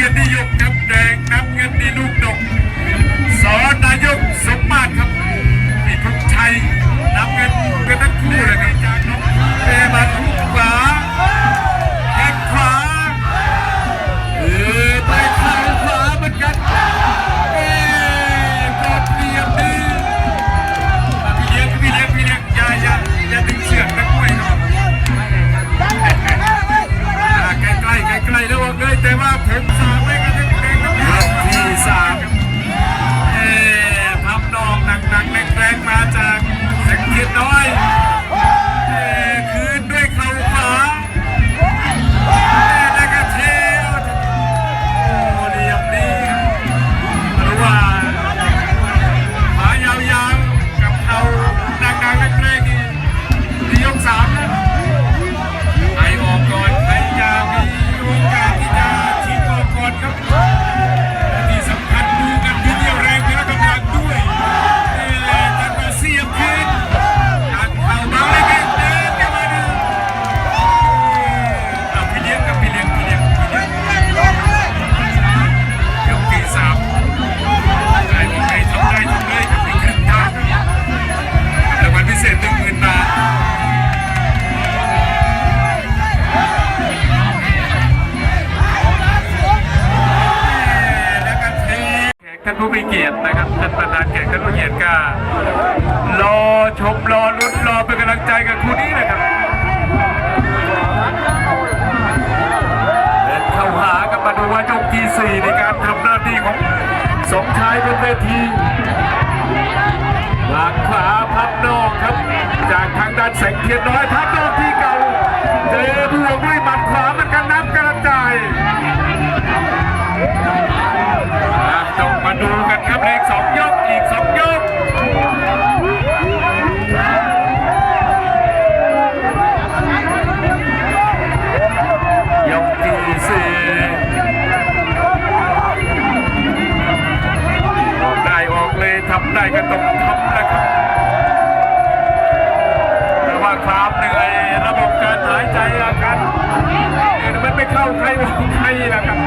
กียรตินิยมครับแดงน้ำเงินนี่ลูกดกสอนนายกสมมาตรครับ ผู้มีเกียรตินะครับท่านประธานแขกท่านผู้เกียรติก็รอชมรอลุ้นรอเป็นกำลังใจกับคู่นี้นะครับเดินเข้าหากันมาดูว่ายกที่สี่ในการทำหน้าที่ของสองชายบนเวทีหลังขวาพับนอกครับ จากทางด้านแสงเทียนน้อยพับน ออกได้ออกเลยทำได้ก็ต้องทำนะครับ แต่ว่าความเหนื่อยระบบการหายใจอาการเนี่ยมันไม่เข้าใครออกใครนะครับ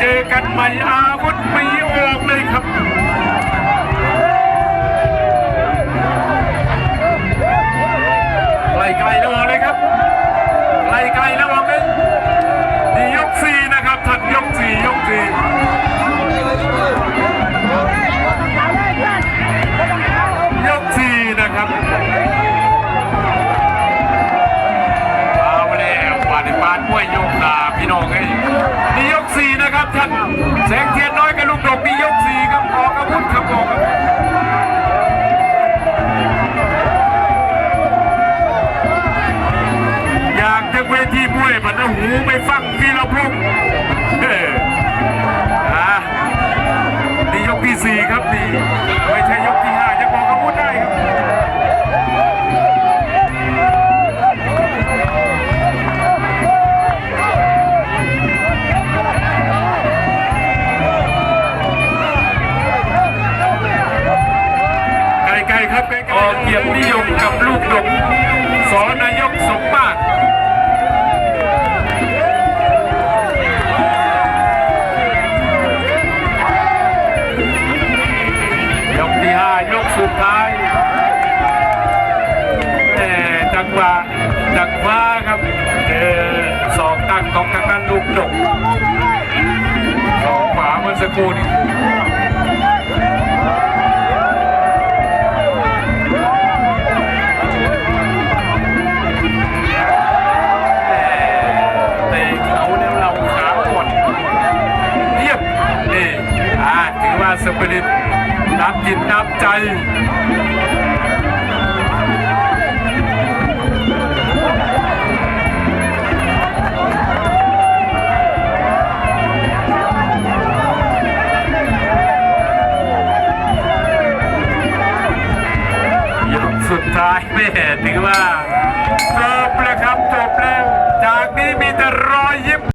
เจอกันใหม่อาวุธมีออกเลยครับไกลไกลๆแล้วออกเลยครับไกลไกลๆแล้วออกเลยนี่ยกสี่นะครับถัดยกสี่ยกสี่ รพงษ์เอะนี่ยกที่สี่ครับนี่ไม่ใช่ยกที่ห้าจะบอกอาวุธได้ครับไกลๆครับไกลๆออกเกียรตินิยมกับลูกดก วะจังหวะครับเจอสองตั้งของทางด้านลูกดกสองขวาเมื่อสักครู่นี้แหม่เตะเขาแล้วเสุดท้ายไม่เห็นถือว่าจบแล้วครับจบแล้ว จากนี้มีแต่รอยยิ้ม